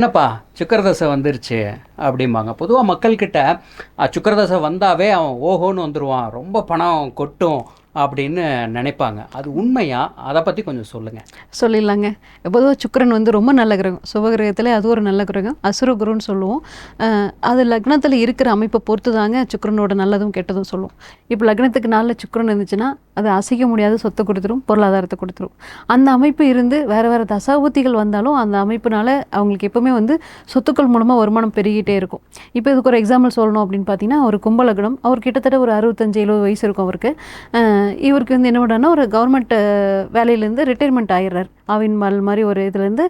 என்னப்பா சுக்கரதசை வந்துருச்சு அப்படிம்பாங்க. பொதுவாக மக்கள்கிட்ட சுக்கரதசை வந்தாவே அவன் ஓஹோன்னு வந்துடுவான் ரொம்ப பணம் கொட்டும். அப்படின்னு நினைப்பாங்க. அது உண்மையா? அதை பற்றி கொஞ்சம் சொல்லுங்கள் சொல்லிடலாங்க. பொதுவாக சுக்கிரன் வந்து ரொம்ப நல்ல கிரகம். சுபகிரகத்தில் அது ஒரு நல்ல கிரகம். அசுர குருன்னு சொல்லுவோம். அது லக்னத்தில் இருக்கிற அமைப்பை பொறுத்து தாங்க சுக்கிரனோட நல்லதும் கெட்டதும் சொல்லுவோம் இப்போ லக்னத்துக்கு நாளில் சுக்கரன் இருந்துச்சுன்னா அது அசைக்க முடியாத சொத்தை கொடுத்துரும் பொருளாதாரத்தை கொடுத்துரும். அந்த அமைப்பு இருந்து வேறு வேறு தசாபுத்திகள் வந்தாலும் அந்த அமைப்புனால அவங்களுக்கு எப்போவுமே வந்து சொத்துக்கள் மூலமாக வருமானம் பெருகிட்டே இருக்கும். இப்போ இதுக்கு ஒரு எக்ஸாம்பிள் சொல்லணும் அப்படின்னு பார்த்தீங்கன்னா ஒரு கும்பலக்னம். அவர் கிட்டத்தட்ட ஒரு அறுபத்தஞ்சு எழுபது வயசு இருக்கும் அவருக்கு. இவருக்கு வந்து என்ன பண்ணுறாருன்னா ஒரு கவர்மெண்ட் வேலையிலேருந்து ரிட்டைர்மெண்ட் ஆயிடுறார். ஆவின் மால் மாதிரி ஒரு இதுலேருந்து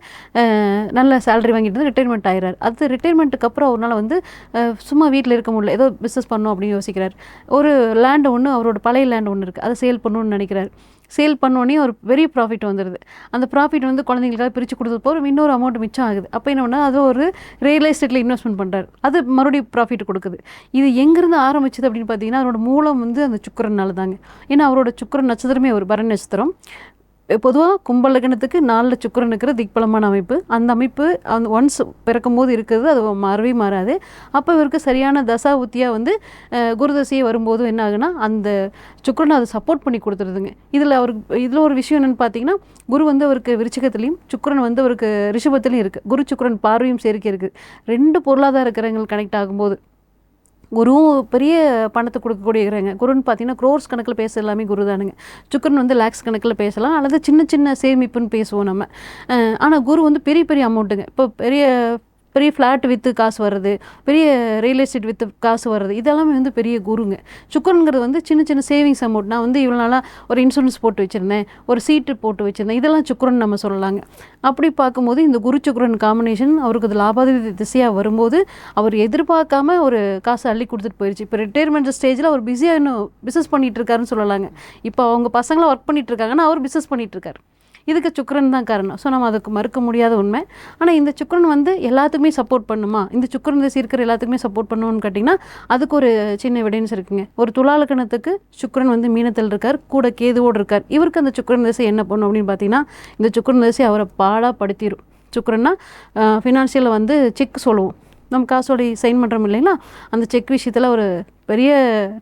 நல்ல சேலரி வாங்கிட்டு வந்து ரிட்டைர்மெண்ட் ஆகிறார் அது ரிட்டைர்மெண்ட்டுக்கு அப்புறம் அவரால் வந்து சும்மா வீட்டில் இருக்க முடியல. ஏதோ பிஸ்னஸ் பண்ணணும் அப்படின்னு யோசிக்கிறார். ஒரு லேண்டு ஒன்று அவரோட பழைய லேண்டு ஒன்று இருக்குது அதை சேல் பண்ணணும்னு நினைக்கிறார். சேல் பண்ணோடனே ஒரு பெரிய ப்ராஃபிட் வந்துடுது அந்த ப்ராஃபிட் வந்து குழந்தைங்களுக்காக பிரித்து கொடுத்தது போகிற இன்னொரு அமௌண்ட் மிச்சம் ஆகுது. அப்போ என்ன பண்ணால் அது ஒரு ரியல் எஸ்டேட்டில் இன்வெஸ்ட்மெண்ட் பண்ணுறாரு அது மறுபடியும் ப்ராஃபிட் கொடுக்குது. இது எங்கேருந்து ஆரம்பிச்சது அப்படின்னு பார்த்தீங்கன்னா அவரோட மூலம் வந்து அந்த சுக்கரனால தாங்க ஏன்னா அவரோட சுக்கரன் நட்சத்திரமே ஒரு பரண நட்சத்திரம். பொதுவாக கும்பலகணத்துக்கு நாலில் சுக்கரன் இருக்கிற திக்பலமான அமைப்பு. அந்த அமைப்பு அந்த ஒன்ஸ் பிறக்கும் போது இருக்கிறது அது மாறவே மாறாது. அப்போ இவருக்கு சரியான தசா உத்தியாக வந்து குருதசையை வரும்போது என்ன ஆகுனா அந்த சுக்கரனை அதை சப்போர்ட் பண்ணி கொடுத்துருதுங்க. இதில் அவருக்கு இதில் ஒரு விஷயம் என்னென்னு பார்த்தீங்கன்னா குரு வந்து அவருக்கு விருச்சிகத்துலேயும் சுக்கரன் வந்து அவருக்கு ரிஷபத்துலேயும் இருக்குது குரு சுக்கரன் பார்வையும் சேர்க்கை இருக்குது ரெண்டு பொருளாதார கிரகங்கள் கனெக்ட் ஆகும்போது குருவும் பெரிய பணத்தை கொடுக்கக்கூடிய இருக்கிறாங்க குருன்னு பார்த்தீங்கன்னா க்ரோர்ஸ் கணக்கில் பேச எல்லாமே குரு தானுங்க சுக்கரன் வந்து லேக்ஸ் கணக்கில் பேசலாம் அல்லது சின்ன சின்ன சேமிப்புன்னு பேசுவோம் நம்ம. ஆனால் குரு வந்து பெரிய பெரிய அமௌண்ட்டுங்க இப்போ பெரிய பெரிய ஃப்ளாட் விற்று காசு வர்றது பெரிய ரியல் எஸ்டேட் விற்று காசு வர்றது இதெல்லாமே வந்து பெரிய குருங்க. சுக்கரனுங்கிறது வந்து சின்ன சின்ன சேவிங்ஸ் அமௌண்ட் நான் வந்து இவ்வளோ நாளாக ஒரு இன்சூரன்ஸ் போட்டு வச்சுருந்தேன் ஒரு சீட்டு போட்டு வச்சுருந்தேன். இதெல்லாம் சுக்கரன் நம்ம சொல்லலாங்க. அப்படி பார்க்கும்போது இந்த குரு சுக்கரன் காம்பினேஷன் அவருக்கு அது லாபாதிபதி திசையாக வரும்போது அவர் எதிர்பார்க்காம ஒரு காசை அள்ளி கொடுத்துட்டு போயிடுச்சு இப்போ ரிட்டையர்மெண்ட் ஸ்டேஜில் அவர் பிஸியாக இன்னும் பிஸ்னஸ் பண்ணிகிட்டு இருக்காருன்னு சொல்லலாங்க. இப்போ அவங்க பசங்களாம் ஒர்க் பண்ணிகிட்டு இருக்காங்கன்னா அவர் பிஸ்னஸ் பண்ணிகிட்டு இருக்காரு. இதுக்கு சுக்கரன் தான் காரணம். ஸோ நம்ம அதுக்கு மறுக்க முடியாத உண்மை. ஆனால் இந்த சுக்கரன் வந்து எல்லாத்துக்குமே சப்போர்ட் பண்ணுமா? இந்த சுக்கரன் திசை இருக்கிற எல்லாத்துக்குமே சப்போர்ட் பண்ணுவோன்னு கேட்டிங்கன்னா அதுக்கு ஒரு சின்ன எவிடன்ஸ் இருக்குங்க. ஒரு துளாலக்கணத்துக்கு சுக்கரன் வந்து மீனத்தில் இருக்கார் கூட கேதுவோடு இருக்கார். இவருக்கு அந்த சுக்கரன் திசை என்ன பண்ணும் அப்படின்னு பார்த்தீங்கன்னா இந்த சுக்கரன் திசை அவரை பாடாக படுத்திடும் சுக்கரன்னா ஃபினான்ஷியலில் வந்து செக் சொல்லுவோம். நம்ம காசோட சைன் பண்ணுறோம் இல்லைங்களா? அந்த செக் விஷயத்தில் ஒரு பெரிய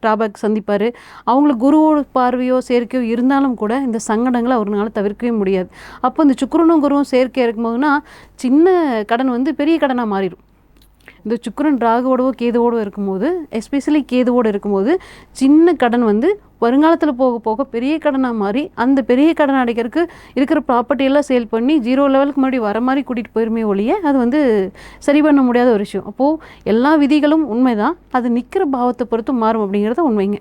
ட்ராபேக் சந்திப்பார். அவங்களுக்கு குருவோட பார்வையோ சேர்க்கையோ இருந்தாலும் கூட இந்த சங்கடங்களை அவருனால தவிர்க்கவே முடியாது. அப்போ இந்த சுக்கிரனும் குருவும் சேர்க்கை இருக்கும்போதுனா சின்ன கடன் வந்து பெரிய கடனாக மாறிடும் இந்த சுக்கரன் ராகுவோடவோ கேதுவோடவோ இருக்கும்போது எஸ்பெஷலி கேதுவோடு இருக்கும்போது சின்ன கடன் வந்து வருங்காலத்தில் போக போக பெரிய கடனாக மாறி அந்த பெரிய கடன் அடைக்கிறதுக்கு இருக்கிற ப்ராப்பர்ட்டி எல்லாம் சேல் பண்ணி ஜீரோ லெவலுக்கு முன்னாடி வர மாதிரி கூட்டிகிட்டு போயிருமே ஒழிய அது வந்து சரி பண்ண முடியாத ஒரு விஷயம். அப்போது எல்லா விதிகளும் உண்மைதான். அது நிற்கிற பாவத்தை பொறுத்து மாறும் அப்படிங்கிறது உண்மைங்க.